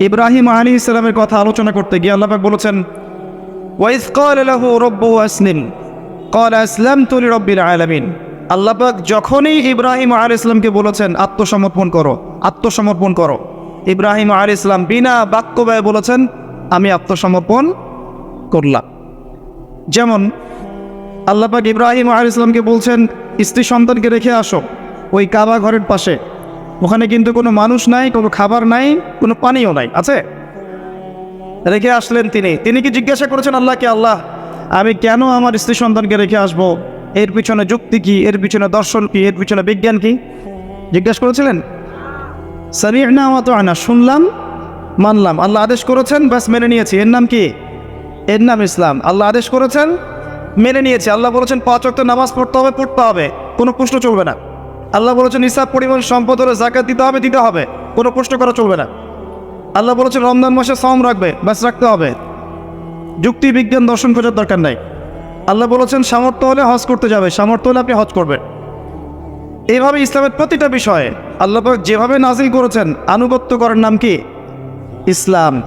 ইব্রাহিম আলী ইসলামের কথা আলোচনা করতে গিয়ে আল্লাহ বলেছেন কল আসলাম তুলি আল্লাপাক যখনই ইব্রাহিম আর ইসলামকে বলেছেন, আত্মসমর্পণ করো আত্মসমর্পণ করো। ইব্রাহিম আর ইসলাম বিনা বাক্য ব্যয় বলেছেন, আমি আত্মসমর্পণ করলাম। যেমন আল্লাপাক ইব্রাহিম আর ইসলামকে বলছেন, স্ত্রী সন্তানকে রেখে আসো, ওই কাবা ঘরের পাশে। ওখানে কিন্তু কোনো মানুষ নাই, কোনো খাবার নাই, কোনো পানিও নাই, আছে? রেখে আসলেন তিনি। তিনি কি জিজ্ঞাসা করেছেন আল্লাহকে আল্লাহ? আমি কেন আমার স্ত্রী সন্তানকে রেখে আসব? এর পিছনে যুক্তি কি? এর পিছনে দর্শন কি? এর পিছনে বিজ্ঞান কি? জিজ্ঞাসা করেছিলেন? সারি না আমার তো আনা শুনলাম, মানলাম। আল্লাহ আদেশ করেছেন, ব্যাস মেনে নিয়েছি। এর নাম কি? এর নাম ইসলাম। আল্লাহ আদেশ করেছেন, মেনে নিয়েছি। আল্লাহ বলেছেন, পাঁচ অক্ট নামাজ পড়তে হবে পড়তে হবে। কোনো প্রশ্ন চলবে না। আল্লাহ বলেছেন হিসাব পরিমাণ সম্পদ হলে জাকাত দিতে হবে দিতে হবে। কোনো প্রশ্ন করা চলবে না। আল্লাহ বলেছেন, রমজান মাসে সম রাখবে ব্যাস রাখতে হবে। যুক্তি, বিজ্ঞান, দর্শন খোঁজার দরকার নাই। আল্লাহ বলেছেন, সামর্থ্য হলে হজ করতে যাবে, সামর্থ্য হলে আপনি হজ করবেন। এইভাবে ইসলামের প্রতিটা বিষয়ে আল্লাহ যেভাবে নাজিল করেছেন, আনুগত্য করার নাম কি? ইসলাম।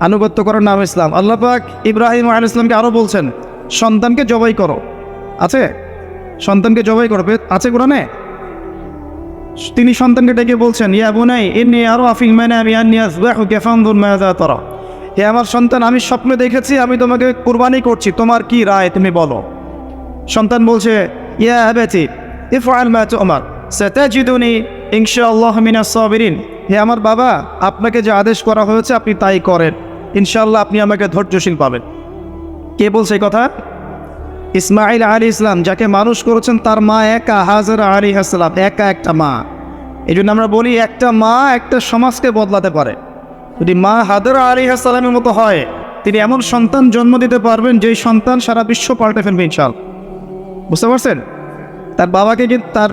আনুগত্য করার নাম ইসলাম। আল্লাহ পাক ইব্রাহিম আল ইসলামকে আরও বলছেন, সন্তানকে জবাই করো। আছে? সন্তানকে জবাই করবে আছে কোরআনে? তিনি সন্তানকে ডেকে বলছেন, ইয়া বুনাই এমনি আরও আফিং মানে আমি কেফান্দুর মেয়াদা তরা? হে আমার সন্তান, আমি স্বপ্নে দেখেছি, আমি তোমাকে কুরবানি করছি, তোমার কি রায় তুমি বলো? সন্তান বলছে, ইয়া আবেতি ইফ আল মা তোমার, সেতাজিদুনি ইনশাআল্লাহ মিনাস সাবিরিন। হে আমার বাবা, আপনাকে যে আদেশ করা হয়েছে, আপনি তাই করেন। ইনশাআল্লাহ আপনি আমাকে ধৈর্যশীল পাবেন। কে বলছে কথা? ইসমাইল আলী ইসলাম যাকে মানুষ করেছেন তার মা একা, হাজার আলী হাসলাম একা একটা মা। এই জন্য আমরা বলি একটা মা একটা সমাজকে বদলাতে পারে। যদি মা হাজার আলী হাসলামের মতো হয়, তিনি এমন সন্তান জন্ম দিতে পারবেন যেই সন্তান সারা বিশ্ব পাল্টে ফেলবে ইনশাল বুঝতে পারছেন? তার বাবাকে কিন্তু তার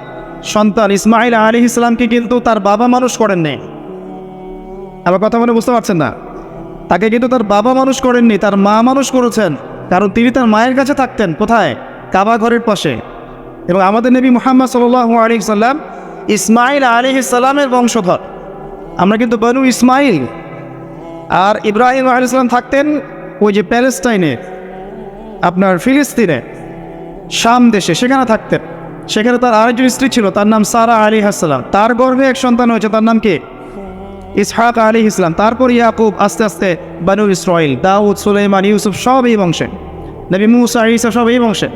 সন্তান ইসমাইল আলী ইসলামকে কিন্তু তার বাবা মানুষ করেননি আবার কথা মনে বুঝতে পারছেন না? তাকে কিন্তু তার বাবা মানুষ করেননি, তার মা মানুষ করেছেন। কারণ তিনি তার মায়ের কাছে থাকতেন, কোথায়? কাবা ঘরের পাশে। এবং আমাদের নবী মোহাম্মদ সাল্লু আলী সাল্লাম ইসমাইল আলী বংশধর। আমরা কিন্তু বনু ইসমাইল আর ইব্রাহিম আলী ইসলাম থাকতেন ওই যে প্যালেস্টাইনে আপনার ফিলিস্তিনে, শাম দেশে, সেখানে থাকতেন। সেখানে তার আরেকজন স্ত্রী ছিল, তার নাম সারা আলী হাসলাম তার গর্ভে এক সন্তান হয়েছে, তার নাম কি? ইসহাক আলী ইসলাম তারপর ইয়াকুব, আস্তে আস্তে বানু ইসরাইল দাউদ, সুলাইমান, ইউসুফ সব এই বংশে। নবী মুসা ইসা সব এই বংশে।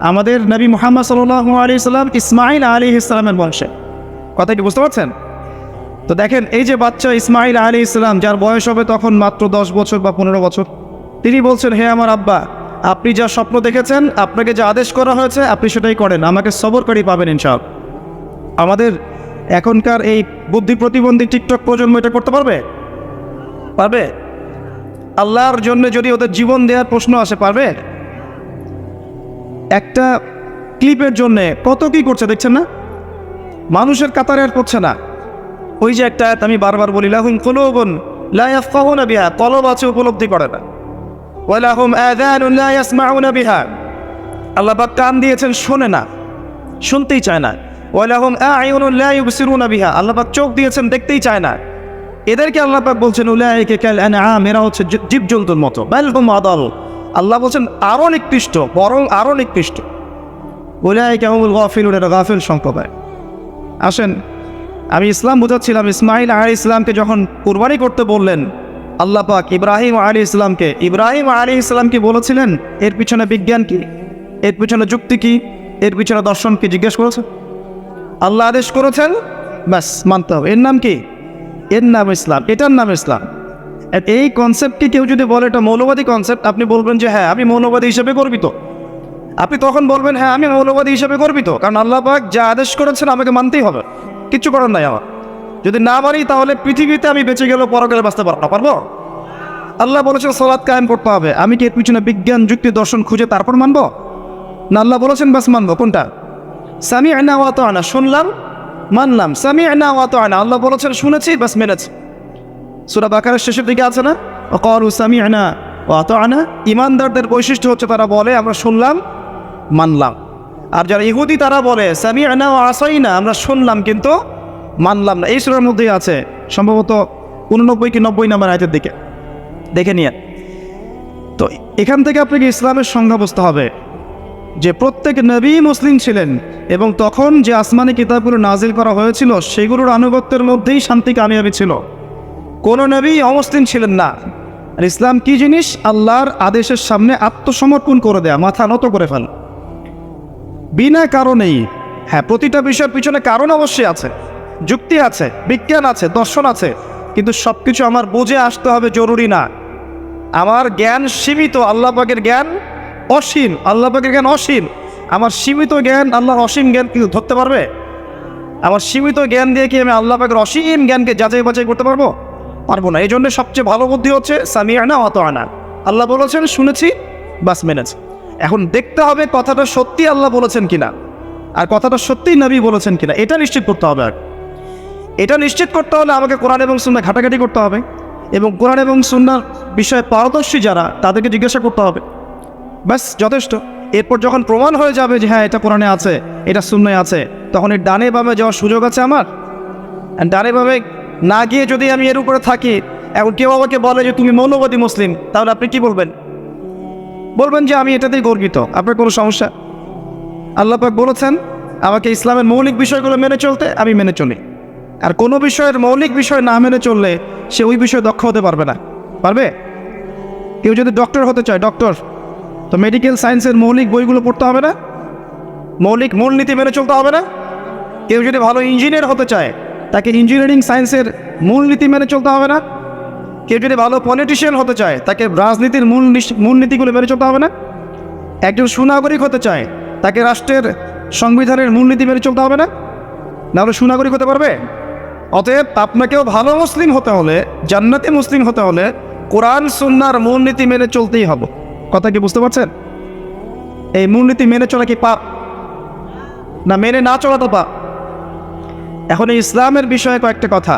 আমাদের নবী মোহাম্মদ সাল্লাহ আলী ইসলাম ইসমাইল আলী ইসলামের বংশে। কথা কি বুঝতে পারছেন? তো দেখেন, এই যে বাচ্চা ইসমাইল আলী ইসলাম যার বয়স হবে তখন মাত্র দশ বছর বা পনেরো বছর, তিনি বলছেন, হে আমার আব্বা, আপনি যা স্বপ্ন দেখেছেন, আপনাকে যা আদেশ করা হয়েছে, আপনি সেটাই করেন, আমাকে সবরকারী পাবেন ইনশাল আমাদের এখনকার এই বুদ্ধি প্রতিবন্ধী টিকটক প্রজন্ম এটা করতে পারবে? পারবে? আল্লাহর জন্য যদি ওদের জীবন দেওয়ার প্রশ্ন আসে, পারবে? একটা ক্লিপের জন্য কত কি করছে দেখছেন না? মানুষের কাতারে আর করছে না। ওই যে একটা আমি বারবার বলি, লাহুম কলুবুন লা ইয়াফকাহুনা বিহা, কলব আছে, উপলব্ধি করে না। ওয়ালাহুম আযানুন লা ইয়াসমাউনা বিহা। আল্লাহ কান দিয়েছেন, শোনে না, শুনতেই চায় না। ওয়ালাহুম আ'য়ুনুন লা ইউবসিরুনা বিহা। আল্লাহ চোখ দিয়েছেন, দেখতেই চায় না। এদেরকে আল্লাহ পাক বলছেন, উলাইকা কাল আনআম, এরা হচ্ছে জীবজন্তুর মতো। বাল হুম আল্লাহ বলছেন আরও নিকৃষ্ট, বরং আরও নিকৃষ্ট। উলাইকা হুমুল গাফিলুন, এরা গাফিল সম্প্রদায়। আসেন, আমি ইসলাম বোঝাচ্ছিলাম ইসমাইল আলী ইসলামকে যখন কুরবানি করতে বললেন, আল্লাহ পাক ইব্রাহিম আলী ইসলামকে ইব্রাহিম আলী ইসলামকে বলেছিলেন? এর পিছনে বিজ্ঞান কি? এর পিছনে যুক্তি কি? এর পিছনে দর্শন কি জিজ্ঞেস করেছে? আল্লাহ আদেশ করেছেন? ব্যাস, মানতে হবে। এর নাম কি? এর নাম ইসলাম। এটার নাম ইসলাম। এই কনসেপ্টকে কেউ যদি বলে এটা মৌলবাদী কনসেপ্ট আপনি বলবেন যে হ্যাঁ আমি মৌলবাদী হিসেবে গর্বিত। আপনি তখন বলবেন হ্যাঁ আমি মৌলবাদী হিসেবে গর্বিত। কারণ আল্লাহ পাক যা আদেশ করেছেন আমাকে মানতেই হবে। কিচ্ছু করার নাই আমার। যদি না মানি, তাহলে পৃথিবীতে আমি বেঁচে গেলেও পরকালে বাঁচতে পারব না। পারব? আল্লাহ বলেছেন সলাৎ কায়েম করতে হবে। আমি কি এর পিছনে বিজ্ঞান, যুক্তি, দর্শন খুঁজে তারপর মানবো? না, আল্লাহ বলেছেন বাস মানবো। কোনটা? সামি আনা ওয়াত আনা শুনলাম, মানলাম। সামি আনা ওয়াত আনা আল্লাহ বলেছেন, শুনেছি, বাস মেনেছি। সুরা বাকারের শেষের দিকে আছে না? কর সামি আনা ওয়াত আনা ইমানদারদের বৈশিষ্ট্য হচ্ছে তারা বলে, আমরা শুনলাম, মানলাম। আর যারা ইহুদি, তারা বলে সামি আনা ও আসাই না আমরা শুনলাম, কিন্তু মানলাম না। এই সুরের মধ্যেই আছে, সম্ভবত উননব্বই কি নব্বই নাম্বার আয়তের দিকে। দেখে নিয়ে। তো এখান থেকে আপনাকে ইসলামের সংজ্ঞা বুঝতে হবে। যে প্রত্যেক নবী মুসলিম ছিলেন এবং তখন যে আসমানি কিতাবগুলো নাজিল করা হয়েছিল, সেগুলোর আনুগত্যের মধ্যেই শান্তি কামিয়াবি ছিল। কোনো নবী অমুসলিম ছিলেন না। আর ইসলাম কি জিনিস? আল্লাহর আদেশের সামনে আত্মসমর্পণ করে দেয়া, মাথা নত করে ফেল। বিনা কারণেই হ্যাঁ প্রতিটা বিষয়ের পিছনে কারণ অবশ্যই আছে। যুক্তি আছে, বিজ্ঞান আছে, দর্শন আছে। কিন্তু সব কিছু আমার বুঝে আসতে হবে জরুরি না। আমার জ্ঞান সীমিত, আল্লাহ পাকের জ্ঞান অসীম, আল্লাহ পাকের জ্ঞান অসীম। আমার সীমিত জ্ঞান আল্লাহর অসীম জ্ঞান কি ধরতে পারবে? আমার সীমিত জ্ঞান দিয়ে কি আমি আল্লাহ পাকের অসীম জ্ঞানকে যাচাই বাছাই করতে পারব? পারব না। এই জন্য সবচেয়ে ভালো বুদ্ধি হচ্ছে সামিয়ানা অত আনা আল্লাহ বলেছেন, শুনেছি, বাস মেনেছি। এখন দেখতে হবে কথাটা সত্যি আল্লাহ বলেছেন কিনা। আর কথাটা সত্যিই নবী বলেছেন কিনা, এটা নিশ্চিত করতে হবে আর। এটা নিশ্চিত করতে হলে আমাকে কোরআন এবং সুন্না ঘাটাঘাটি করতে হবে। এবং কোরআন এবং সুন্নার বিষয়ে পারদর্শী যারা, তাদেরকে জিজ্ঞাসা করতে হবে। ব্যাস, যথেষ্ট। এরপর যখন প্রমাণ হয়ে যাবে যে হ্যাঁ এটা কোরআনে আছে, এটা শূন্যে আছে তখন এই ডানে বামে যাওয়ার সুযোগ আছে আমার? ডানে বামে না গিয়ে যদি আমি এর উপরে থাকি, এখন কেউ আমাকে বলে যে তুমি মৌলবাদী মুসলিম, তাহলে আপনি কি বলবেন? বলবেন যে আমি এটাতেই গর্বিত। আপনার কোনো সমস্যা? আল্লাহ পাক বলেছেন, আমাকে ইসলামের মৌলিক বিষয়গুলো মেনে চলতে, আমি মেনে চলি। আর কোনো বিষয়ের মৌলিক বিষয় না মেনে চললে সে ওই বিষয়ে দক্ষ হতে পারবে না। পারবে? কেউ যদি ডক্টর হতে চায় ডক্টর তো মেডিকেল সায়েন্সের মৌলিক বইগুলো পড়তে হবে না? মৌলিক মূলনীতি মেনে চলতে হবে না? কেউ যদি ভালো ইঞ্জিনিয়ার হতে চায়, তাকে ইঞ্জিনিয়ারিং সায়েন্সের মূলনীতি মেনে চলতে হবে না। কেউ যদি ভালো পলিটিশিয়ান হতে চায়, তাকে রাজনীতির মূল মূলনীতিগুলো মেনে চলতে হবে না। একজন সুনাগরিক হতে চায়, তাকে রাষ্ট্রের সংবিধানের মূলনীতি মেনে চলতে হবে না। নাহলে সুনাগরিক হতে পারবে? অতএব আপনাকেও ভালো মুসলিম হতে হলে, জান্নাতি মুসলিম হতে হলে কোরআন, সুন্নার মূলনীতি মেনে চলতেই হবে। কথা কি বুঝতে পারছেন? এই মূলনীতি মেনে চলা কি পাপ? না, মেনে না চলা তো পাপ। এখন ইসলামের বিষয়ে কয়েকটা কথা।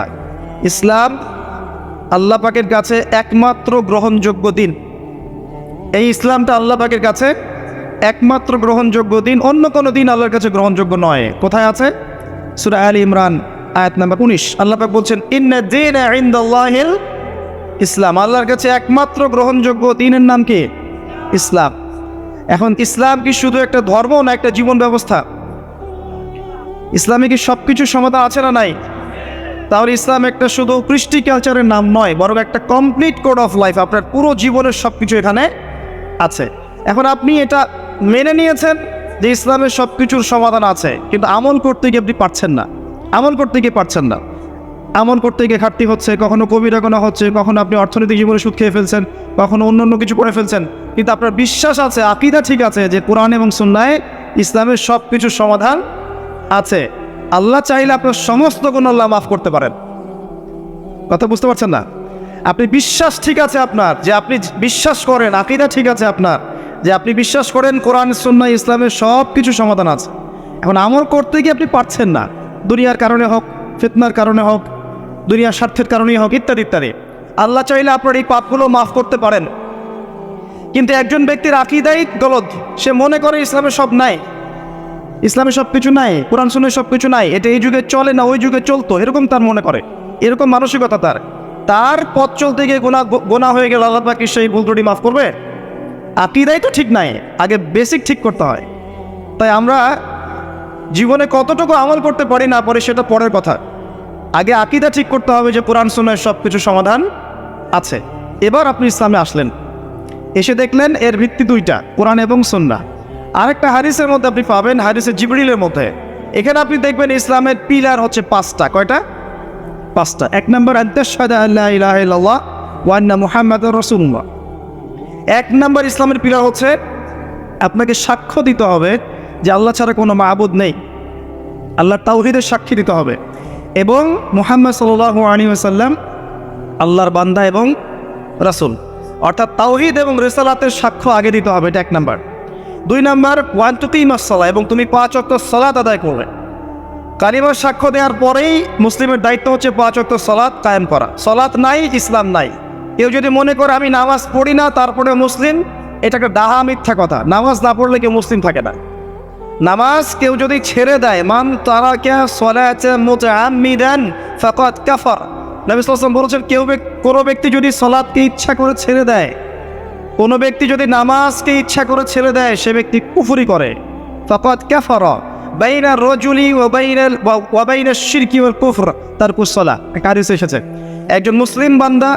ইসলাম আল্লাহ পাকের কাছে একমাত্র গ্রহণযোগ্য দিন। এই ইসলামটা আল্লাহ পাকের কাছে একমাত্র গ্রহণযোগ্য দিন, অন্য কোনো দিন আল্লাহর কাছে গ্রহণযোগ্য নয়। কোথায় আছে? সুরা আলী ইমরান, আয়াত নাম্বার উনিশ। আল্লাহ পাক বলছেন ইসলাম। আল্লাহর কাছে একমাত্র গ্রহণযোগ্য দিনের নাম কি? ইসলাম। এখন ইসলাম কি শুধু একটা ধর্ম না একটা জীবন ব্যবস্থা? ইসলামে কি সব কিছুর সমাধান আছে না নাই? তাহলে ইসলাম একটা শুধু কৃষ্টি কালচারের নাম নয়, বরং একটা কমপ্লিট কোড অফ লাইফ আপনার পুরো জীবনের সব কিছু এখানে আছে। এখন আপনি এটা মেনে নিয়েছেন যে ইসলামের সব কিছুর সমাধান আছে, কিন্তু আমল করতে গিয়ে আপনি পারছেন না। আমল করতে গিয়ে পারছেন না। আমল করতে গিয়ে ঘাটতি হচ্ছে, কখনো কবিরা গোনা হচ্ছে, কখনো আপনি অর্থনৈতিক জীবনে সুদ খেয়ে ফেলছেন, কখনো অন্য অন্য কিছু করে ফেলছেন। কিন্তু আপনার বিশ্বাস আছে, আকিদা ঠিক আছে যে কোরআন এবং সুন্নায় ইসলামের সব কিছুর সমাধান আছে। আল্লাহ চাইলে আপনার সমস্ত গুণ আল্লাহ মাফ করতে পারেন। কথা বুঝতে পারছেন না? আপনি বিশ্বাস ঠিক আছে আপনার যে আপনি বিশ্বাস করেন, আকিদা ঠিক আছে আপনার যে আপনি বিশ্বাস করেন কোরআন সুন্না ইসলামের সব কিছু সমাধান আছে। এখন আমল করতে গিয়ে আপনি পারছেন না। দুনিয়ার কারণে হোক, ফিতনার কারণে হোক দুনিয়ার স্বার্থের কারণেই হোক, ইত্যাদি ইত্যাদি। আল্লাহ চাইলে আপনার এই পাপগুলো মাফ করতে পারেন। কিন্তু একজন ব্যক্তির আকিদাই গলদ। সে মনে করে ইসলামে সব নাই। ইসলামে সব কিছু নাই, কোরআন শুনে সব কিছু নাই, এটা এই যুগে চলে না ওই যুগে চলতো, এরকম তার মনে করে। এরকম মানসিকতা তার। তার পথ চলতে গিয়ে গোনা গোনা হয়ে গেল আল্লাহ পাকি সেই ভুল ত্রুটি মাফ করবে? আকিদাই তো ঠিক নাই, আগে বেসিক ঠিক করতে হয়। তাই আমরা জীবনে কতটুকু আমল করতে পারি না পারি সেটা পরের কথা। আগে আকিদা ঠিক করতে হবে যে কোরআন সুন্নার সব কিছু সমাধান আছে। এবার আপনি ইসলামে আসলেন। এসে দেখলেন এর ভিত্তি দুইটা, কোরআন এবং সুন্না আরেকটা হারিসের মধ্যে আপনি পাবেন হারিসের জিবরিলের মধ্যে। এখানে আপনি দেখবেন ইসলামের পিলার হচ্ছে পাঁচটা। কয়টা? পাঁচটা। এক নম্বর মুহাম্মদ রসুল্লাহ এক নম্বর ইসলামের পিলার হচ্ছে, আপনাকে সাক্ষ্য দিতে হবে যে আল্লাহ ছাড়া কোনো মাহবুদ নেই। আল্লাহ তাওহিদের সাক্ষী দিতে হবে। এবং মুহাম্মদ সাল্লাহ আলী আসাল্লাম আল্লাহর বান্দা এবং রাসুল। অর্থাৎ তাওহিদ এবং রেসালাতের সাক্ষ্য আগে দিতে হবে, এটা এক নাম্বার। দুই নাম্বার, ওয়ান টু তিন সলা এবং তুমি পাঁচ অক্ট সলাত আদায় করবে কালিমার সাক্ষ্য দেওয়ার পরেই মুসলিমের দায়িত্ব হচ্ছে পাঁচ অক্ট সলাৎ কায়েম করা। সলাৎ নাই, ইসলাম নাই। কেউ যদি মনে করে আমি নামাজ পড়ি না তারপরে মুসলিম এটা একটা ডাহা মিথ্যা কথা। নামাজ না পড়লে কেউ মুসলিম থাকে না। নামাজ কেউ যদি ছেড়ে দেয়, মান তারা কে সলাতে মুতাআম্মিদান ফাকাদ কাফার। নবী সাল্লাম বলেছেন, কেউ কোনো ব্যক্তি যদি সলাদকে ইচ্ছা করে ছেড়ে দেয়, কোনো ব্যক্তি যদি নামাজকে ইচ্ছা করে ছেড়ে দেয়, সে ব্যক্তি কুফুরি করে। ফকত ক্যাফর বাইনা রজুলি ও বাইনা ও শিরকি ও কুফর তার কুসলা কারিস এসেছে, একজন মুসলিম বান্দা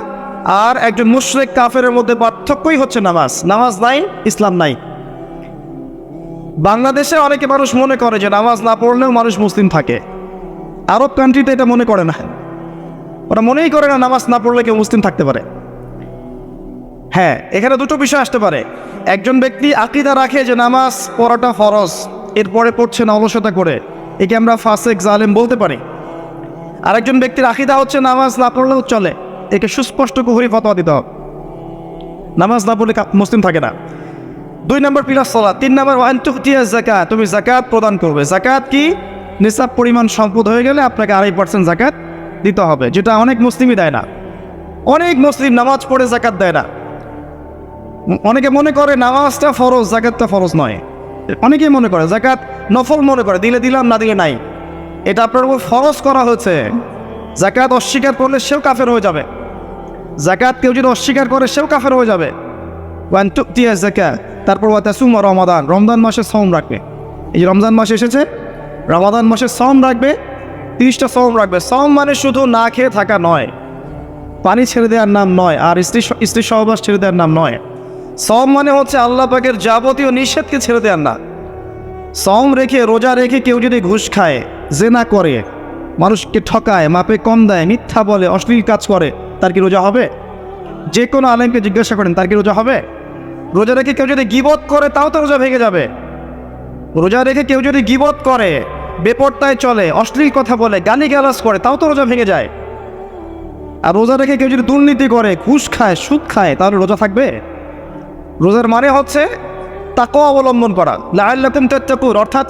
আর একজন মুশরিক কাফেরের মধ্যে পার্থক্যই হচ্ছে নামাজ। নামাজ নাই, ইসলাম নাই। বাংলাদেশে অনেকে মানুষ মনে করে যে নামাজ না পড়লেও মানুষ মুসলিম থাকে। আরব কান্ট্রিতে এটা মনে করে না। ওরা মনেই করে না নামাজ না পড়লে কেউ মুসলিম থাকতে পারে। হ্যাঁ এখানে দুটো বিষয় আসতে পারে। একজন ব্যক্তি আকিদা রাখে যে নামাজ পড়াটা ফরজ, এরপরে পড়ছে না অলসতা করে। একে আমরা ফাসেক, জালেম বলতে পারি। আরেকজন ব্যক্তির আকিদা হচ্ছে নামাজ না পড়লেও চলে। একে সুস্পষ্ট কুহুরি ফতোয়া দিতে হবে। নামাজ না পড়লে মুসলিম থাকে না। দুই নম্বর পিলার সলা তিন নম্বর ওয়ান তুফতিয়া জাকাত তুমি জাকাত প্রদান করবে। জাকাত কি? নিসাব পরিমাণ সম্পদ হয়ে গেলে আপনাকে আড়াই পার্সেন্ট জাকাত দিতে হবে, যেটা অনেক মুসলিমই দেয় না। অনেক মুসলিম নামাজ পড়ে জাকাত দেয় না। অনেকে মনে করে নামাজটা ফরজ জাকাতটা ফরজ নয়। অনেকেই মনে করে জাকাত নফল মনে করে, দিলে দিলাম, না দিলে নাই। এটা আপনার উপর ফরজ করা হয়েছে। জাকাত অস্বীকার করলে সেও কাফের হয়ে যাবে। জাকাত কেউ যদি অস্বীকার করে, সেও কাফের হয়ে যাবে। ওয়ান তুকতিয়া জাকাত তারপর ওয়াতাসুম রমাদান। রমজান মাসে সম রাখবে। এই যে রমজান মাস এসেছে, রমাদান মাসে সম রাখবে, তিরিশটা সম রাখবে। সম মানে শুধু না খেয়ে থাকা নয়, পানি ছেড়ে দেওয়ার নাম নয়, আর স্ত্রী স্ত্রী সহবাস ছেড়ে দেওয়ার নাম নয়। সম মানে হচ্ছে আল্লাহ পাকের যাবতীয় নিষেধকে ছেড়ে দেওয়ার না। সম রেখে, রোজা রেখে কেউ যদি ঘুষ খায়, জেনা করে, মানুষকে ঠকায়, মাপে কম দেয়, মিথ্যা বলে, অশ্লীল কাজ করে, তার কি রোজা হবে? যে কোনো আলেমকে জিজ্ঞাসা করেন, তার কি রোজা হবে? রোজা রেখে কেউ যদি গিবত করে, তাও তো রোজা ভেঙে যাবে। রোজা রেখে কেউ যদি গিবত করে, বেপরতায় চলে, অশ্লীল কথা বলে গালি গালাজ করে, তাও তো রোজা ভেঙে যায়। আর রোজা রেখে কেউ যদি দুর্নীতি করে, ঘুষ খায়, সুদ খায়, তাহলে রোজা থাকবে? রোজার মানে হচ্ছে তাকে অবলম্বন করা। লাল্লাকুম তাত্তাকুর অর্থাৎ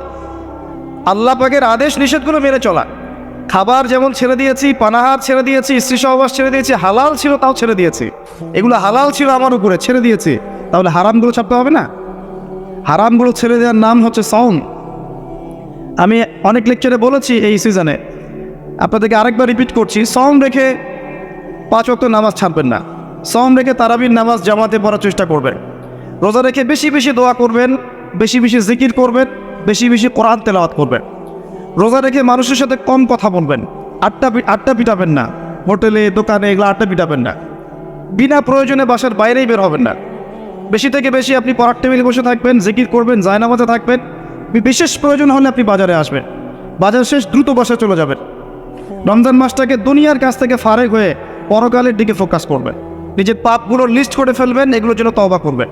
আল্লাহ পাকের আদেশ নিষেধগুলো মেনে চলা। খাবার যেমন ছেড়ে দিয়েছি, পানাহার ছেড়ে দিয়েছি, স্ত্রী সহবাস ছেড়ে দিয়েছি, হালাল ছিল তাও ছেড়ে দিয়েছি। এগুলো হালাল ছিল আমার উপরে, ছেড়ে দিয়েছি। তাহলে হারামগুলো ছাপতে হবে না। হারামগুলো ছেড়ে দেওয়ার নাম হচ্ছে সাউন। আমি অনেক লেকচারে বলেছি এই সিজনে আপনাদেরকে আরেকবার রিপিট করছি সম রেখে পাঁচ অক্ট নামাজ ছাড়বেন না। সম রেখে তারাবির নামাজ জামাতে পড়ার চেষ্টা করবেন। রোজা রেখে বেশি বেশি দোয়া করবেন, বেশি বেশি জিকির করবেন, বেশি বেশি কোরআন তেলাওয়াত করবেন। রোজা রেখে মানুষের সাথে কম কথা বলবেন আটটা আটটা পিটাবেন না। হোটেলে, দোকানে এগুলো আটটা পিটাবেন না। বিনা প্রয়োজনে বাসার বাইরেই বের হবেন না। বেশি থেকে বেশি আপনি পড়ার টেবিলে বসে থাকবেন, জিকির করবেন, জায়নামাজে থাকবেন। বিশেষ প্রয়োজন হলে আপনি বাজারে আসবেন। বাজার শেষ দ্রুত বাসায় চলে যাবেন। রমজান মাসটাকে দুনিয়ার কাছ থেকে ফারেক হয়ে পরকালের দিকে ফোকাস করবেন। নিজের পাপগুলোর লিস্ট করে ফেলবেন, এগুলোর জন্য তবা করবেন।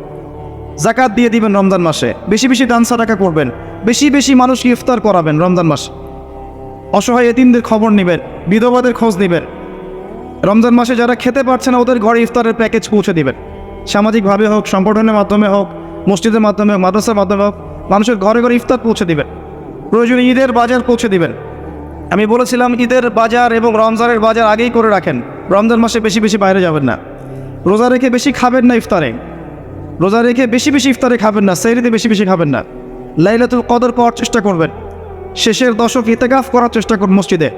জাকাত দিয়ে দিবেন রমজান মাসে। বেশি বেশি দান সাদাকা করবেন। বেশি বেশি মানুষকে ইফতার করাবেন রমজান মাসে। অসহায় এতিমদের খবর নেবেন, বিধবাদের খোঁজ নেবেন। রমজান মাসে যারা খেতে পারছে না, ওদের ঘরে ইফতারের প্যাকেজ পৌঁছে দিবেন। সামাজিকভাবে হোক, সংগঠনের মাধ্যমে হোক, মসজিদের মাধ্যমে হোক, মাদ্রাসার মাধ্যমে হোক, মানুষের ঘরে ঘরে ইফতার পৌঁছে দিবেন। প্রয়োজনে ঈদের বাজার পৌঁছে দিবেন। আমি বলেছিলাম, ঈদের বাজার এবং রমজানের বাজার আগেই করে রাখেন। রমজান মাসে বেশি বেশি বাইরে যাবেন না। রোজা রেখে বেশি খাবেন না ইফতারে। রোজা রেখে বেশি বেশি ইফতারে খাবেন না সেইরিতে বেশি বেশি খাবেন না। লাইলাতুল কদর পাওয়ার চেষ্টা করবেন। শেষের দশক ইতেগাফ করার চেষ্টা করুন মসজিদে।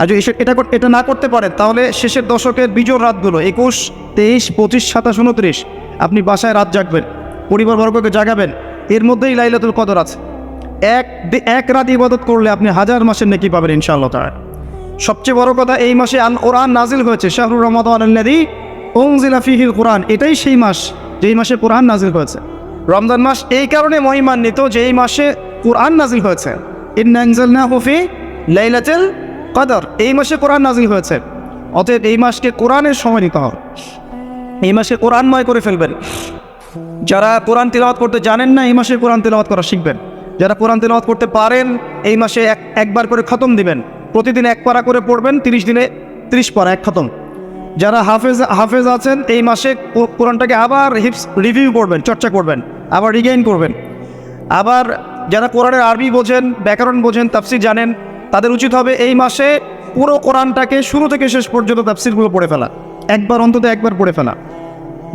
আর যদি এটা এটা না করতে পারেন তাহলে শেষের দশকের বিজোর রাতগুলো, একুশ, তেইশ, পঁচিশ, সাতাশ, উনত্রিশ, আপনি বাসায় রাত জাগবেন পরিবারবর্গকে জাগাবেন, এর মধ্যেই লাইলাতুল কদর আছে। এক এক রাত ইবাদত করলে আপনি হাজার মাসের নেকি পাবেন ইনশাআল্লাহ তাআলা। সবচেয়ে বড় কথা এই মাসে আন কোরআন নাজিল হয়েছে শাহরুর রহমদান ওংজিলা ফিহিল কোরআন, এটাই সেই মাস যেই মাসে কোরআন নাজিল হয়েছে। রমজান মাস এই কারণে মহিমান্বিত যে এই মাসে কোরআন নাজিল হয়েছে। ইন্নাংজালনা হুফি লাইলাতুল কদর, এই মাসে কোরআন নাজিল হয়েছে। অতএব এই মাসকে কোরআনের সময় নিতে হবে। এই মাসে কোরআনময় করে ফেলবেন। যারা কোরআন তেলাওয়াত করতে জানেন না, এই মাসে কোরআন তেলাওয়াত করা শিখবেন। যারা কোরআন তেলাওয়াত করতে পারেন, এই মাসে এক, একবার করে খতম দিবেন। প্রতিদিন এক পারা করে পড়বেন, তিরিশ দিনে তিরিশ পারা, এক খতম। যারা হাফেজ হাফেজ আছেন, এই মাসে কোরআনটাকে আবার হিপস রিভিউ করবেন, চর্চা করবেন, আবার রিগেইন করবেন। আবার যারা কোরআনের আরবি বোঝেন, ব্যাকরণ বোঝেন, তাফসির জানেন তাদের উচিত হবে এই মাসে পুরো কোরআনটাকে শুরু থেকে শেষ পর্যন্ত তাফসিরগুলো পড়ে ফেলা। একবার অন্তত একবার পড়ে ফেলা।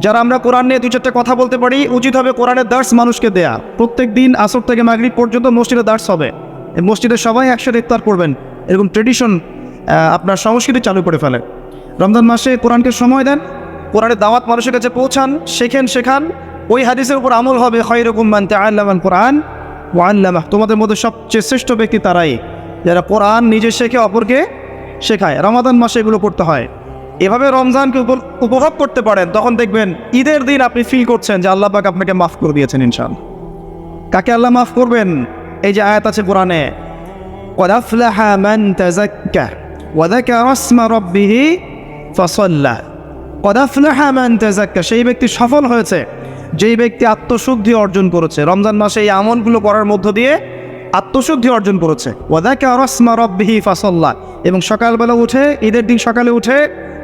যারা আমরা কোরআন নিয়ে দু চারটে কথা বলতে পারি, উচিত হবে কোরআনের দার্স মানুষকে দেয়া। প্রত্যেক দিন আসর থেকে মাগরিব পর্যন্ত মসজিদে দার্স হবে। মসজিদে সবাই একসাথে ইফতার করবেন। এরকম ট্রেডিশন আপনার সংস্কৃতি চালু করে ফেলেন রমজান মাসে কোরআনকে সময় দেন কোরআনের দাওয়াত মানুষের কাছে পৌঁছান, শেখেন, শেখান। ওই হাদিসের উপর আমল হবে হয় রকম মানতে আল্লামান কোরআন ও আল্লামা তোমাদের মধ্যে সবচেয়ে শ্রেষ্ঠ ব্যক্তি তারাই। যারা কোরআন নিজে শেখে, অপরকে শেখায়। রমাদান মাসে এগুলো পড়তে হয়। এভাবে রমজানকে উপভোগ করতে পারেন, তখন দেখবেন ঈদের দিন আপনি ফিল করছেন যে আল্লাহ পাক আপনাকে মাফ করে দিয়েছেন ইনশাল কাকে আল্লাহ মাফ করবেন? এই যে আয়াত আছে কোরআনে সেই ব্যক্তি সফল হয়েছে। যেই ব্যক্তি আত্মশুদ্ধি অর্জন করেছে। রমজান মাসে এই আমলগুলো করার মধ্য দিয়ে আত্মশুদ্ধি অর্জন করেছে। ওয়াদাকে রসমা রব্বিহি ফাসল্লা। এবং সকালবেলা উঠে, ঈদের দিন সকালে উঠে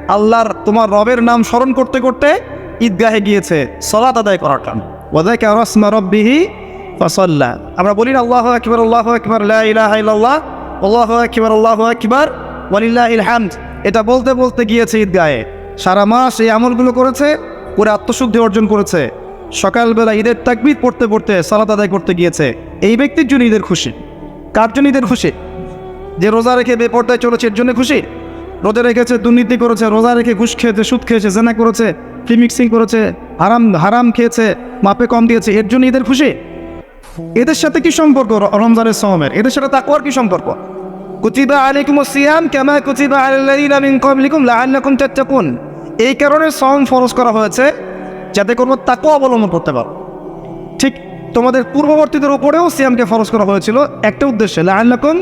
আল্লাহর তোমার রবের নাম স্মরণ করতে করতে ঈদগাহে গিয়েছে, সলাত আদায় করার কাম ওয়াদাকে রসমা রব্বিহি ফাসল্লা। আমরা বলি না আল্লাহ আকবর আল্লাহ আকবর ইল্লাল্লাহ, আল্লাহ আকবর আল্লাহ আকবর, ওয়ালিল্লাহিল হামদ। এটা বলতে বলতে গিয়েছে ঈদগাহে। সারা মাস এই আমলগুলো করেছে করে আত্মশুদ্ধি অর্জন করেছে। সকালবেলা ঈদের তাকবির পড়তে পড়তে সালাত আদায় করতে গিয়েছে। এই ব্যক্তির জন্য ঈদের খুশি। কার জন্য ঈদের খুশি? যে রোজা রেখে বেপর্দায় চলেছে এর জন্য খুশি? রোজা রেখেছে, দুর্নীতি করেছে, রোজা রেখে ঘুষ খেয়েছে, সুদ খেয়েছে, জেনা করেছে, প্রিমিক্সিং করেছে, হারাম হারাম খেয়েছে, মাপে কম দিয়েছে, এর জন্য ঈদের খুশি? এদের সাথে কি সম্পর্ক রমজানের সহমের এদের সাথে তাকওয়ার কি সম্পর্ক? কুতিবা আলাইকুম সিয়াম কামা কুতিবা ক্বাবলিকুম লাআল্লাকুম তাত্তাকুন। এই কারণে সম ফরজ করা হয়েছে যাতে কোনো তাকওয়া অবলম্বন করতে পারো। ঠিক তোমাদের পূর্ববর্তীদের উপরেও সিয়ামকে ফরজ করা হয়েছিল একটা উদ্দেশ্যে লাআল্লাকুম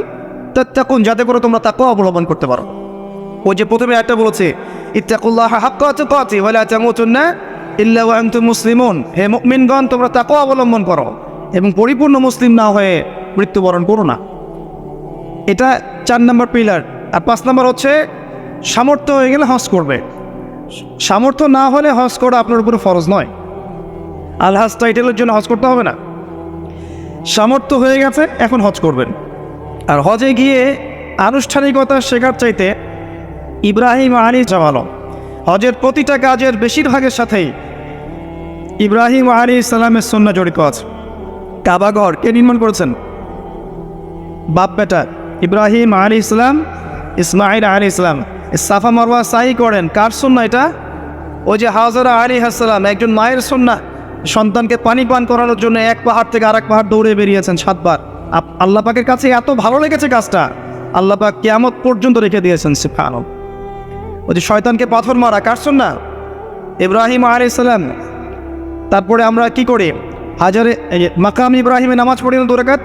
তাত্তাকুন, যাতে করে তোমরা তাকওয়া অবলম্বন করতে পারো। ওই যে প্রথমে একটা বলেছে, ইত্তাকুল্লাহ হাক্কা তুকাতি ওয়ালা তামুতুন্না ইল্লা ওয়া আনতুম মুসলিমুন। হে মুমিনগণ, তোমরা তাকওয়া অবলম্বন করো এবং পরিপূর্ণ মুসলিম না হয়ে মৃত্যুবরণ করো না। এটা চার নম্বর পিলার। আর পাঁচ নম্বর হচ্ছে, সামর্থ্য হয়ে গেলে হজ করবে। সামর্থ্য না হলে হজ করা আপনার উপরে ফরজ নয়। আলহাজ টাইটেলের জন্য হজ করতে হবে না। সামর্থ্য হয়ে গেছে, এখন হজ করবেন। আর হজে গিয়ে আনুষ্ঠানিকতা শেখার চাইতে ইব্রাহিম আলী জামালো। হজের প্রতিটা কাজের বেশিরভাগের সাথেই ইব্রাহিম আলী ইসলামের সন্না জড়িত আছে। কাবাঘর কে নির্মাণ করেছেন? বাপ বেটা ইব্রাহিম আলী ইসলাম ইসমাইল আলী ইসলাম সাফা মারওয়া সাই করেন। কার সন্না এটা? ওই যে হাজরা আলী হাসলাম, একজন মায়ের সন্না। সন্তানকে পানি পান করানোর জন্য এক পাহাড় থেকে আরেক পাহাড় দৌড়ে বেরিয়েছেন সাতবার। আল্লাহ পাকের কাছে এত ভালো লেগেছে কাজটা। আল্লাহ পাক পর্যন্ত রেখে দিয়েছেন সিফান ওই যে শয়তানকে পাথর মারা, কার সন্না? ইব্রাহিম আলী ইসলাম তারপরে আমরা কি করি? হাজারে মাকাম ইব্রাহিমে নামাজ পড়ি না দুরাকাত?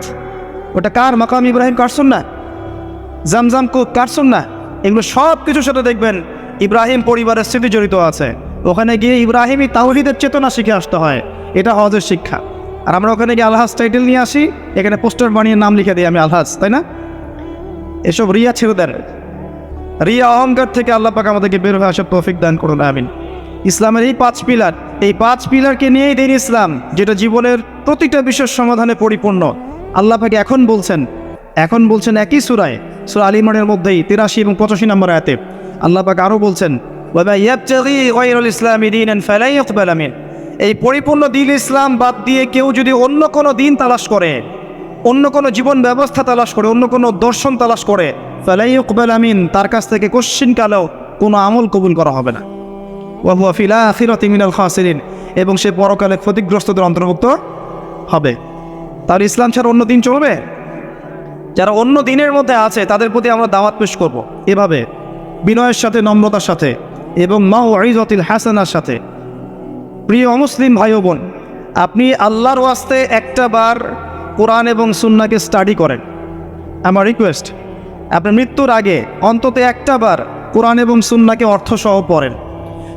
ওটা কার? মাকাম ইব্রাহিম কারসন না জামজাম কুক কারসন না এগুলো সব কিছুর সাথে দেখবেন ইব্রাহিম পরিবারের স্মৃতি জড়িত আছে। ওখানে গিয়ে ইব্রাহিমই তাওহিদের চেতনা শিখে আসতে হয়। এটা হজের শিক্ষা। আর আমরা ওখানে গিয়ে আলহাজ টাইটেল নিয়ে আসি, এখানে পোস্টার বানিয়ে নাম লিখে দিই আমি আলহাজ, তাই না? এসব রিয়া ছেড়ে দেন রিয়া অহংকার থেকে আল্লাহ পাক আমাদেরকে বের হয়ে আসার তৌফিক দান করুন, আমিন। ইসলামের এই পাঁচ পিলার, এই পাঁচ পিলারকে নিয়েই দিন ইসলাম, যেটা জীবনের প্রতিটা বিষয়ের সমাধানে পরিপূর্ণ। আল্লাহ পাকে এখন বলছেন এখন বলছেন একই সুরায় সুরা আলিমানের মধ্যেই তিরাশি এবং পঁচাশি নম্বর আয়াতে আল্লাহ পাক আরও বলছেন এই পরিপূর্ণ দিন ইসলাম বাদ দিয়ে কেউ যদি অন্য কোনো দিন তালাশ করে, অন্য কোনো জীবন ব্যবস্থা তালাশ করে, অন্য কোনো দর্শন তালাশ করে ফালাই ইকবাল আমিন তার কাছ থেকে কোশ্চিন কালেও কোনো আমল কবুল করা হবে না। খাসিরিন, এবং সে পরকালে ক্ষতিগ্রস্তদের অন্তর্ভুক্ত হবে। তার ইসলাম ছাড়া অন্য দিন চলবে? যারা অন্য দিনের মধ্যে আছে, তাদের প্রতি আমরা দাওয়াত পেশ করব। এভাবে বিনয়ের সাথে, নম্রতার সাথে এবং মা ওয়াইজতিল হাসানার সাথে। প্রিয় অমুসলিম ভাই বোন, আপনি আল্লাহর ওয়াস্তে একটা বার কোরআন এবং সুন্নাকে স্টাডি করেন। আমার রিকোয়েস্ট আপনি মৃত্যুর আগে অন্তত একটা বার কোরআন এবং সুন্নাকে অর্থসহ পড়েন।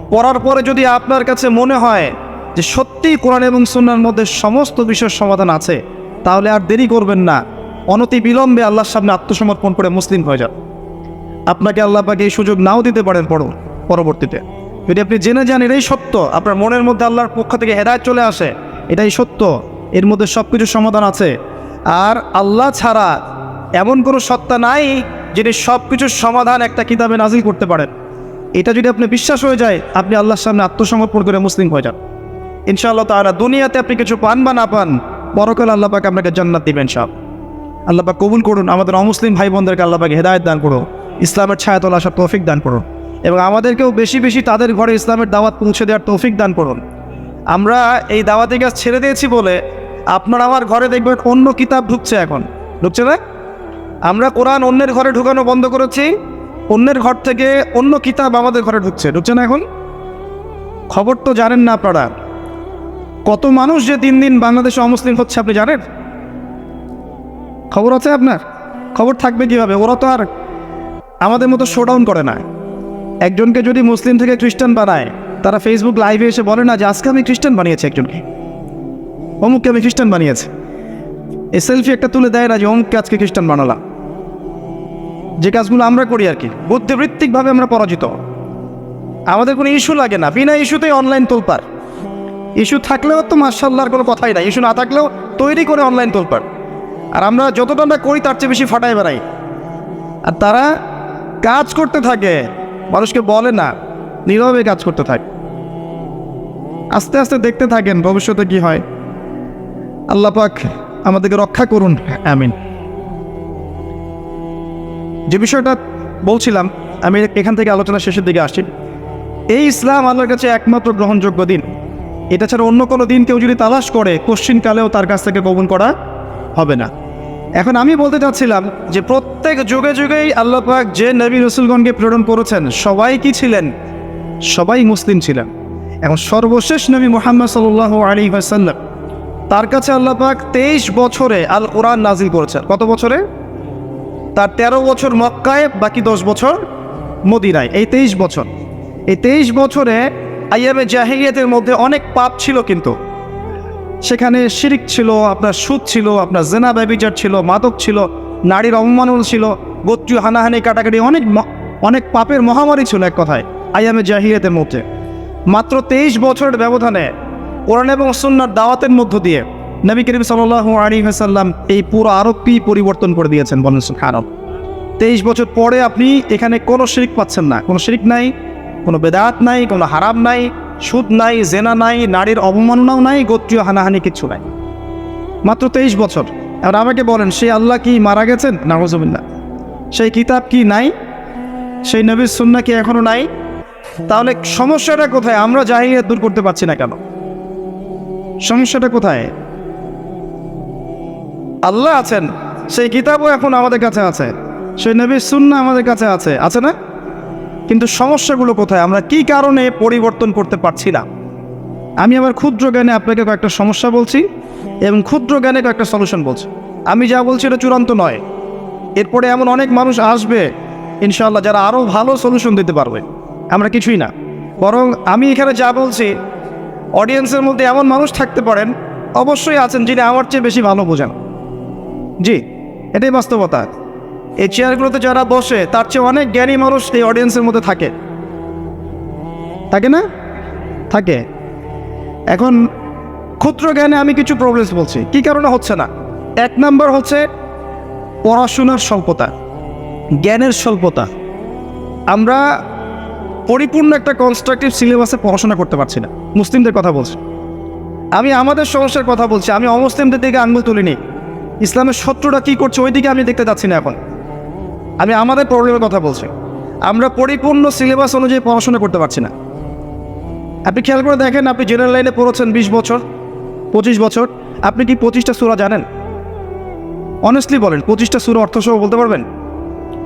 পড়ার পরে যদি আপনার কাছে মনে হয় যে সত্যিই কোরআন এবং সুন্নার মধ্যে সমস্ত বিষয়ের সমাধান আছে, তাহলে আর দেরি করবেন না। অনতি বিলম্বে আল্লাহর সামনে আত্মসমর্পণ করে মুসলিম হয়ে যান। আপনাকে আল্লাহ পাকে এই সুযোগ নাও দিতে পারেন পর, পরবর্তীতে। যদি আপনি জেনে যান এটাই সত্য, আপনার মনের মধ্যে আল্লাহর পক্ষ থেকে হেদায়ত চলে আসে, এটাই সত্য, এর মধ্যে সব কিছুর সমাধান আছে। আর আল্লাহ ছাড়া এমন কোনো সত্তা নাই যিনি সব কিছুর সমাধান একটা কিতাবে নাজিল করতে পারেন। এটা যদি আপনি বিশ্বাস হয়ে যায়, আপনি আল্লাহর সামনে আত্মসমর্পণ করে মুসলিম হয়ে যান। ইনশাআল্লাহ তাআলা দুনিয়াতে আপনি কিছু পান বা না পান, পরকালে আল্লাহ পাক আপনাকে জান্নাত দিবেন সব আল্লাহ পাক কবুল করুন, আমাদের অমুসলিম ভাই বোনদেরকে আল্লাহ পাক হেদায়ত দান করুন, ইসলামের ছায়া ছায়াতলা আসার তৌফিক দান করুন, এবং আমাদেরকেও বেশি বেশি তাদের ঘরে ইসলামের দাওয়াত পৌঁছে দেওয়ার তৌফিক দান করুন। আমরা এই দাওয়াতি গাছ ছেড়ে দিয়েছি বলে আপনার আমার ঘরে দেখবেন অন্য কিতাব ঢুকছে এখন। ঢুকছে না? আমরা কোরআন অন্যের ঘরে ঢুকানো বন্ধ করেছি, অন্যের ঘর থেকে অন্য কিতাব আমাদের ঘরে ঢুকছে। ঢুকছে না এখন? খবর তো জানেন না আপনারা। কত মানুষ যে দিন দিন বাংলাদেশে অমুসলিম হচ্ছে, আপনি জানেন? খবর আছে আপনার? খবর থাকবে কীভাবে? ওরা তো আর আমাদের মতো শোডাউন করে না। একজনকে যদি মুসলিম থেকে খ্রিস্টান বানায়, তারা ফেসবুক লাইভে এসে বলে না যে, আজকে আমি খ্রিস্টান বানিয়েছি একজনকে। অমুককে আমি খ্রিস্টান বানিয়েছি। এই সেলফি একটা তুলে দেয় না যে, অমুককে আজকে খ্রিস্টান বানালাম। যে কাজগুলো আমরা করি আর কি, বুদ্ধিবৃত্তিকভাবে আমরা পরাজিত। আমাদের কোনো ইস্যু লাগে না, বিনা ইস্যুতেই অনলাইন তোলপার ইস্যু থাকলেও তো মার্শাল্লাহর কোনো কথাই নাই। ইস্যু না থাকলেও তৈরি করে অনলাইন তোলপার আর আমরা যতটা আমরা করি, তার চেয়ে বেশি ফাটাই বেড়াই। আর তারা কাজ করতে থাকে। মানুষকে বলে না, নীরবে কাজ করতে থাকে। আস্তে আস্তে দেখতে থাকেন, ভবিষ্যতে কি হয়। আল্লাহ পাক আমাদেরকে রক্ষা করুন, আমিন। যে বিষয়টা বলছিলাম, আমি এখান থেকে আলোচনা শেষের দিকে আসছি। এই ইসলাম আল্লাহর কাছে একমাত্র গ্রহণযোগ্য দিন। এটা ছাড়া অন্য কোনো দিন কেউ যদি তালাশ করে, কোশ্চিনকালেও তার কাছ থেকে কবুল করা হবে না। এখন আমি বলতে চাচ্ছিলাম যে প্রত্যেক যুগে যুগেই আল্লাহ পাক যে নবী রসুলগণকে প্রেরণ করেছেন, সবাই কি ছিলেন? সবাই মুসলিম ছিলেন। এখন সর্বশেষ নবী মোহাম্মদ সাল আলী সাল্লাম তার কাছে আল্লাহ পাক তেইশ বছরে আল কোরআন নাজিল করেছেন। কত বছরে? তার ১৩ বছর মক্কায়, বাকি দশ বছর মদিনায়। এই তেইশ বছর। এই তেইশ বছরে আইয়ামে জাহিরিয়াতের মধ্যে অনেক পাপ ছিল কিন্তু। সেখানে শিরিক ছিল, আপনার সুদ ছিল, আপনার জেনা ব্যবিচার ছিল, মাদক ছিল, নারীর অবমানন ছিল, গোত্রীয় হানাহানি কাটাকাটি অনেক অনেক পাপের মহামারী ছিল এক কথায়, আইয়ামে জাহিরিয়াতের মধ্যে। মাত্র তেইশ বছরের ব্যবধানে কোরআন এবং সুন্নার দাওয়াতের মধ্য দিয়ে নবী করিম সাল্লাহ আলী হাসাল্লাম এই পুরো আরবটি পরিবর্তন করে দিয়েছেন বলেন খারব তেইশ বছর পরে আপনি এখানে কোনো শিরিক পাচ্ছেন না, কোনো শিরিক নাই, কোনো বেদাত নাই, কোনো হারাম নাই সুদ নাই, জেনা নাই, নারীর অবমাননাও নাই, গোত্রীয় হানাহানি কিছু নাই। মাত্র তেইশ বছর। আর আমাকে বলেন, সেই আল্লাহ কি মারা গেছেন? নাগজবিল্লা সেই কিতাব কি নাই? সেই নবীর সুন্না কি এখনও নাই? তাহলে সমস্যাটা কোথায়? আমরা জাহিরিয়াত দূর করতে পারছি না কেন? সমস্যাটা কোথায়? আল্লাহ আছেন, সেই কিতাবও এখন আমাদের কাছে আছে। সেই নবীর সুন্না আমাদের কাছে আছে। আছে না? কিন্তু সমস্যাগুলো কোথায়? আমরা কি কারণে পরিবর্তন করতে পারছি না? আমি আমার ক্ষুদ্র জ্ঞানে আপনাকে কয়েকটা সমস্যা বলছি এবং ক্ষুদ্র জ্ঞানে কয়েকটা সলিউশন বলছি। আমি যা বলছি এটা চূড়ান্ত নয়। এরপরে এমন অনেক মানুষ আসবে ইনশাল্লাহ যারা আরও ভালো সলিউশন দিতে পারবে। আমরা কিছুই না। বরং আমি এখানে যা বলছি অডিয়েন্সের মধ্যে এমন মানুষ থাকতে পারেন, অবশ্যই আছেন যিনি আমার চেয়ে বেশি ভালো বোঝেন। জি, এটাই বাস্তবতা। এই চেয়ারগুলোতে যারা বসে, তার চেয়ে অনেক জ্ঞানী মানুষ এই অডিয়েন্সের মধ্যে থাকে। থাকে না? থাকে। এখন ক্ষুদ্র জ্ঞানে আমি কিছু প্রবলেমস বলছি। কি কারণে হচ্ছে না? এক নাম্বার হচ্ছে পড়াশোনার স্বল্পতা। জ্ঞানের স্বল্পতা। আমরা পরিপূর্ণ একটা কনস্ট্রাকটিভ সিলেবাসে পড়াশোনা করতে পারছি না। মুসলিমদের কথা বলছি। আমি আমাদের সমস্যার কথা বলছি। আমি অমুসলিমদের দিকে আঙুল তুলিনি। ইসলামের শত্রুরা কী করছে ওই দিকে আমি দেখতে যাচ্ছি না এখন। আমি আমাদের প্রবলেমের কথা বলছি। আমরা পরিপূর্ণ সিলেবাস অনুযায়ী পড়াশোনা করতে পারছি না। আপনি খেয়াল করে দেখেন, আপনি জেনারেল লাইনে পড়েছেন বিশ বছর, পঁচিশ বছর। আপনি কি পঁচিশটা সুরা জানেন? অনেস্টলি বলেন, পঁচিশটা সুরা অর্থসহ বলতে পারবেন?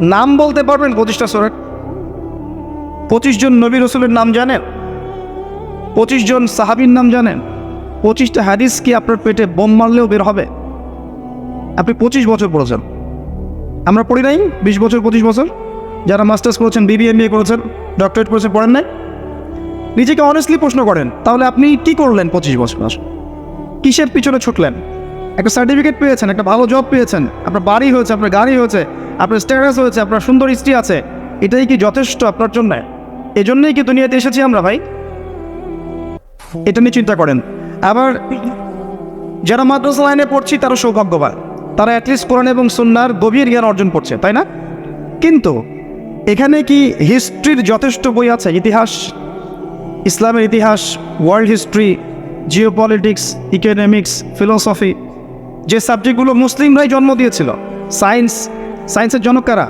নাম বলতে পারবেন পঁচিশটা সুরের পঁচিশ জন নবী রসুলের নাম জানেন? পঁচিশ জন সাহাবির নাম জানেন? পঁচিশটা হাদিস কি আপনার পেটে বোম মারলেও বের হবে? আপনি পঁচিশ বছর পড়েছেন। আমরা পড়ি নাই, বিশ বছর, পঁচিশ বছর। যারা মাস্টার্স করেছেন বিবিএ নিয়ে করেছেন ডক্টরেট করেছেন, পড়েন নাই। নিজেকে অনেস্টলি প্রশ্ন করেন, তাহলে আপনি কি করলেন পঁচিশ বছর? কিসের পিছনে ছুটলেন? একটা সার্টিফিকেট পেয়েছেন, একটা ভালো জব পেয়েছেন, আপনার বাড়ি হয়েছে, আপনার গাড়ি হয়েছে, আপনার স্ট্যাটাস হয়েছে, আপনার সুন্দর স্ত্রী আছে, এটাই কি যথেষ্ট আপনার জন্য? এজন্যই কি দুনিয়াতে এসেছি আমরা ভাই? এটা নিয়ে চিন্তা করেন। আবার যারা মাদ্রাসা লাইনে পড়ছি, তারা সৌভাগ্যবান। তারা অ্যাটলিস্ট কোরআন এবং সুন্নার গভীর জ্ঞান অর্জন করছে, তাই না? কিন্তু এখানে কি হিস্ট্রির যথেষ্ট বই আছে? ইতিহাস, ইসলামের ইতিহাস world history geo politics economics philosophy যে সাবজেক্টগুলো মুসলিমরাই জন্ম দিয়েছিল সায়েন্স সায়েন্সের জনক কারা?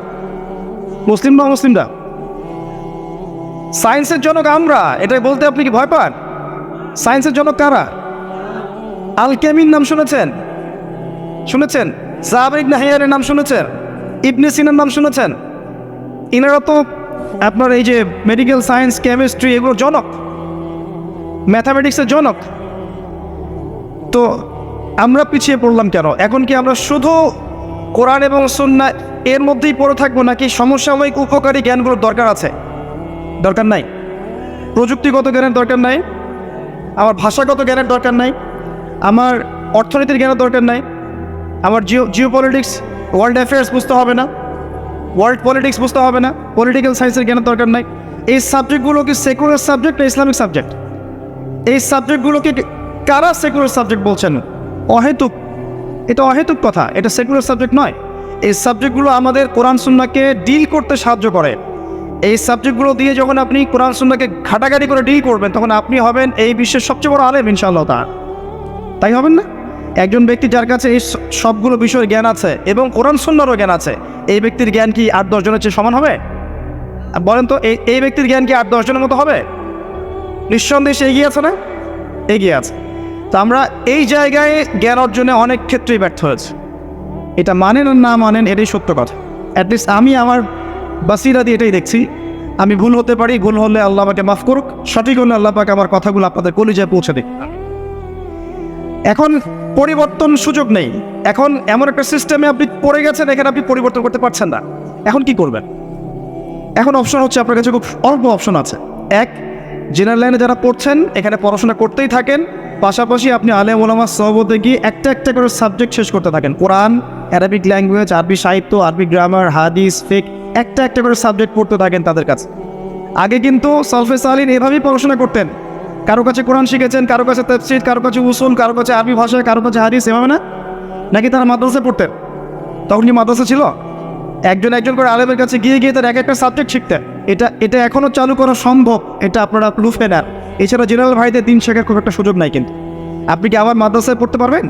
মুসলিমরা মুসলিমরা সায়েন্সের জনক আমরা, এটাই বলতে আপনি কি ভয় পান? সায়েন্সের জনক কারা? আল কেমিন নাম শুনেছেন? শুনেছেন? সাহাবিক নাহিয়ারের নাম শুনেছেন? ইবনে সিনার নাম শুনেছেন? ইনারা তো আপনার এই যে মেডিকেল সায়েন্স কেমিস্ট্রি এগুলো জনক। ম্যাথামেটিক্সের জনক। তো আমরা পিছিয়ে পড়লাম কেন? এখন কি আমরা শুধু কোরআন এবং সন্না এর মধ্যেই পড়ে থাকব নাকি সমসাময়িক উপকারী জ্ঞানগুলোর দরকার আছে? দরকার নাই। প্রযুক্তিগত জ্ঞানের দরকার নাই। আমার ভাষাগত জ্ঞানের দরকার নাই। আমার অর্থনীতির জ্ঞানের দরকার নাই। আমার geo geo politics world affairs বুঝতে হবে না। ওয়ার্ল্ড পলিটিক্স বুঝতে হবে না। পলিটিক্যাল সায়েন্সের জ্ঞানের দরকার নাই। এই সাবজেক্টগুলো কি সেকুলার সাবজেক্ট না ইসলামিক সাবজেক্ট এই সাবজেক্টগুলোকে কারা সেকুলার সাবজেক্ট বলছেন? অহেতুক। এটা অহেতুক কথা, এটা সেকুলার সাবজেক্ট নয়। এই সাবজেক্টগুলো আমাদের কোরআন সুন্নাকে ডিল করতে সাহায্য করে। এই সাবজেক্টগুলো দিয়ে যখন আপনি কোরআন সুন্নাকে ঘাটাঘাটি করে ডিল করবেন, তখন আপনি হবেন এই বিশ্বের সবচেয়ে বড় আলেম ইনশাআল্লাহ তা তাই হবেন না? একজন ব্যক্তি যার কাছে এই সবগুলো বিষয়ের জ্ঞান আছে এবং কোরআন সুন্নারও জ্ঞান আছে, এই ব্যক্তির জ্ঞান কি আট দশজনের চেয়ে সমান হবে? বলেন তো, এই এই ব্যক্তির জ্ঞান কি আট দশজনের মতো হবে? নিঃসন্দেহে সে এগিয়ে আছে না? এগিয়ে আছে। তো আমরা এই জায়গায় জ্ঞান অর্জনে অনেক ক্ষেত্রেই ব্যর্থ হয়েছে। এটা মানেন আর না মানেন, এটাই সত্য কথা। অ্যাটলিস্ট আমি আমার বাসিরা দিয়ে এটাই দেখছি। আমি ভুল হতে পারি, ভুল হলে আল্লাহ আমাকে মাফ করুক। সঠিক হলে আল্লাহ পাকে আমার কথাগুলো আপনাদের কলিজায় পৌঁছে দিক। এখন পরিবর্তন সুযোগ নেই। এখন এমন একটা সিস্টেমে আপনি পড়ে গেছেন, এখানে আপনি পরিবর্তন করতে পারছেন না। এখন কি করবেন? এখন অপশন হচ্ছে আপনার কাছে খুব অল্প অপশন আছে। এক জেনারেল লাইনে যারা পড়ছেন, এখানে পড়াশোনা করতেই থাকেন, পাশাপাশি আপনি আলেম ওলামা সহবতে গিয়ে একটা একটা করে সাবজেক্ট শেষ করতে থাকেন। কোরআন অ্যারাবিক ল্যাঙ্গুয়েজ আরবি সাহিত্য, আরবি গ্রামার হাদিস ফেক একটা একটা করে সাবজেক্ট পড়তে থাকেন তাদের কাছে। আগে কিন্তু সলফে সালিন এভাবেই পড়াশোনা করতেন। কারও কাছে কোরআন শিখেছেন, কারও কাছে তফসির, কারও কাছে উসুল, কারও কাছে আরবি ভাষায় কারও কাছে হাদিস, এভাবে না? নাকি তারা মাদ্রাসায় পড়তেন? তখন কি মাদ্রাসা ছিল? একজন একজন করে আলেমের কাছে গিয়ে গিয়ে তার এক একটা সাবজেক্ট শিখতেন। এটা এটা এখনও চালু করা সম্ভব, এটা আপনারা লুফে নেন। এছাড়া জেনারেল ভাইদের দিন শেখার খুব একটা সুযোগ নাই কিন্তু। আপনি কি আবার মাদ্রাসায় পড়তে পারবেন?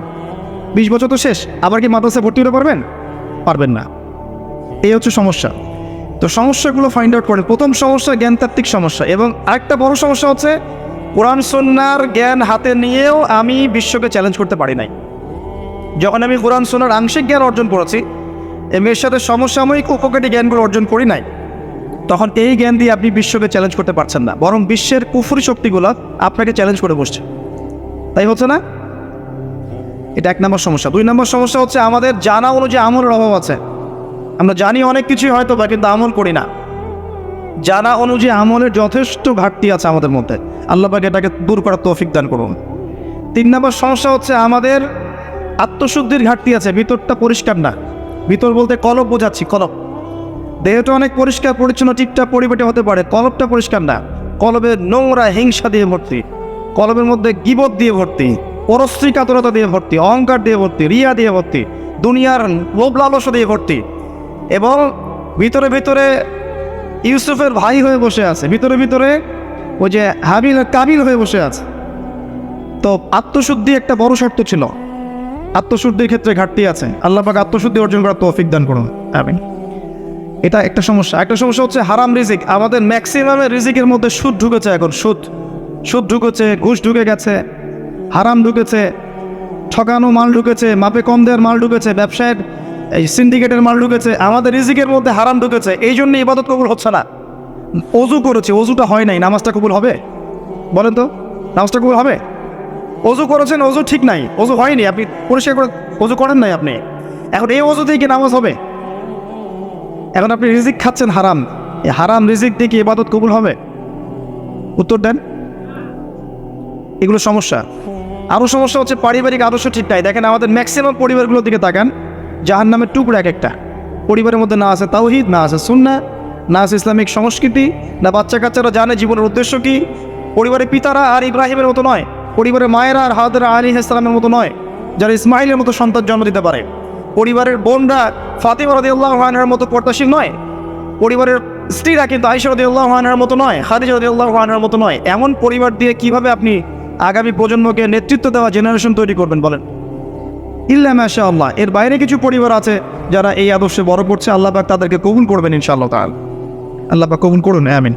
বিশ বছর তো শেষ, আবার কি মাদ্রাসায় ভর্তি হতে পারবেন? পারবেন না। এই হচ্ছে সমস্যা। তো সমস্যাগুলো ফাইন্ড আউট করেন। প্রথম সমস্যা জ্ঞানতাত্ত্বিক সমস্যা এবং আরেকটা বড় সমস্যা হচ্ছে কোরআন সন্ন্যার জ্ঞান হাতে নিয়েও আমি বিশ্বকে চ্যালেঞ্জ করতে পারি নাই। যখন আমি কোরআন সোনার আংশিক জ্ঞান অর্জন করেছি এবং এর সাথে সমসাময়িক উপকারী জ্ঞানগুলো অর্জন করি নাই, তখন এই জ্ঞান দিয়ে আপনি বিশ্বকে চ্যালেঞ্জ করতে পারছেন না। বরং বিশ্বের কুফুরি শক্তিগুলো আপনাকে চ্যালেঞ্জ করে বসছে। তাই হচ্ছে না? এটা এক নম্বর সমস্যা। দুই নম্বর সমস্যা হচ্ছে আমাদের জানা অনুযায়ী আমলের অভাব আছে। আমরা জানি অনেক কিছুই হয়তো বা কিন্তু আমল করি না। জানা অনুযায়ী আমলের যথেষ্ট ঘাটতি আছে আমাদের মধ্যে। আল্লাহ পাক এটাকে দূর করার তৌফিক দান করুন। তিন নম্বর সমস্যা হচ্ছে আমাদের আত্মশুদ্ধির ঘাটতি আছে, ভিতরটা পরিষ্কার না। ভিতর বলতে কলব বোঝাচ্ছি, কলব। দেহটা অনেক পরিষ্কার, পরিচ্ছন্ন, টিপটা পরিবেটে হতে পারে, কলবটা পরিষ্কার না। কলবের নোংরা, হিংসা দিয়ে ভর্তি। কলবের মধ্যে গিবত দিয়ে ভর্তি, পরশ্রী কাতরতা দিয়ে ভর্তি, অহংকার দিয়ে ভর্তি, রিয়া দিয়ে ভর্তি, দুনিয়ার লোভ লালসা দিয়ে ভর্তি। এবং ভিতরে ভিতরে ইউসুফের ভাই হয়ে বসে আছে। ভিতরে ভিতরে ওই যে হাবিল কাবিল হয়ে বসে আছে। তো আত্মশুদ্ধি একটা বড় শর্ত ছিল। আত্মশুদ্ধির ক্ষেত্রে ঘাটতি আছে। আল্লাহ পাক আত্মশুদ্ধি অর্জন করার তৌফিক দান করুন। আমিন। এটা একটা সমস্যা। একটা সমস্যা হচ্ছে হারাম রিজিক। আমাদের ম্যাক্সিমামের রিজিকের মধ্যে সুদ ঢুকেছে এখন, সুদ। সুদ ঢুকেছে, ঘুষ ঢুকে গেছে, হারাম ঢুকেছে, ঠকানো মাল ঢুকেছে, মাপে কম দেওয়ার মাল ঢুকেছে, ব্যবসায়ের এই সিন্ডিকেটের মাল ঢুকেছে, আমাদের রিজিকের মধ্যে হারাম ঢুকেছে, এই জন্য ইবাদত কবুল হচ্ছে না। অজু করেছে, অজুটা হয় নাই, নামাজটা কবুল হবে? বলেন তো, নামাজটা কবুল হবে? অজু করেছেন, অজু ঠিক নাই, অজু হয়নি, আপনি পরিষ্কার করে অজু করেন নাই আপনি। এখন এই অজু দিয়ে কি নামাজ হবে? এখন আপনি রিজিক খাচ্ছেন হারাম এই হারাম রিজিক দিয়ে কি ইবাদত কবুল হবে? উত্তর দেন। এগুলো সমস্যা। আরও সমস্যা হচ্ছে পারিবারিক আদর্শ ঠিক নাই, দেখেন আমাদের ম্যাক্সিমাম পরিবারগুলোর দিকে তাকান। জাহান নামের টুকরো এক একটা। পরিবারের মধ্যে না আছে তাওহিদ, না আছে সুন্না না আছে ইসলামিক সংস্কৃতি, না বাচ্চা কাচ্চারা জানে জীবনের উদ্দেশ্য কি। পরিবারের পিতারা আর ইব্রাহিমের মতো নয়, পরিবারের মায়েরা আর হাদরা আলী ইসলামের মতো নয়, যারা ইসমাইলের মতো সন্তান জন্ম দিতে পারে। পরিবারের বোনরা ফাতিমা রদিউল্লাহ হানার মতো পর্দাশীল নয়, পরিবারের স্ত্রীরা কিন্তু আইসা রদিউল্লাহ হানার মতো নয়, খাদিজা রদিউল্লাহ হানার মতো নয়। এমন পরিবার দিয়ে কীভাবে আপনি আগামী প্রজন্মকে নেতৃত্ব দেওয়া জেনারেশন তৈরি করবেন বলেন? ইল্লা মাশা আল্লাহ। এর বাইরে কিছু পরিবার আছে যারা এই আদর্শে বড় করছে, আল্লাহ পাক তাদেরকে কবুল করবেন ইনশাআল্লাহ তাআলা। আল্লাহ পাক কবুল করুন, আমিন।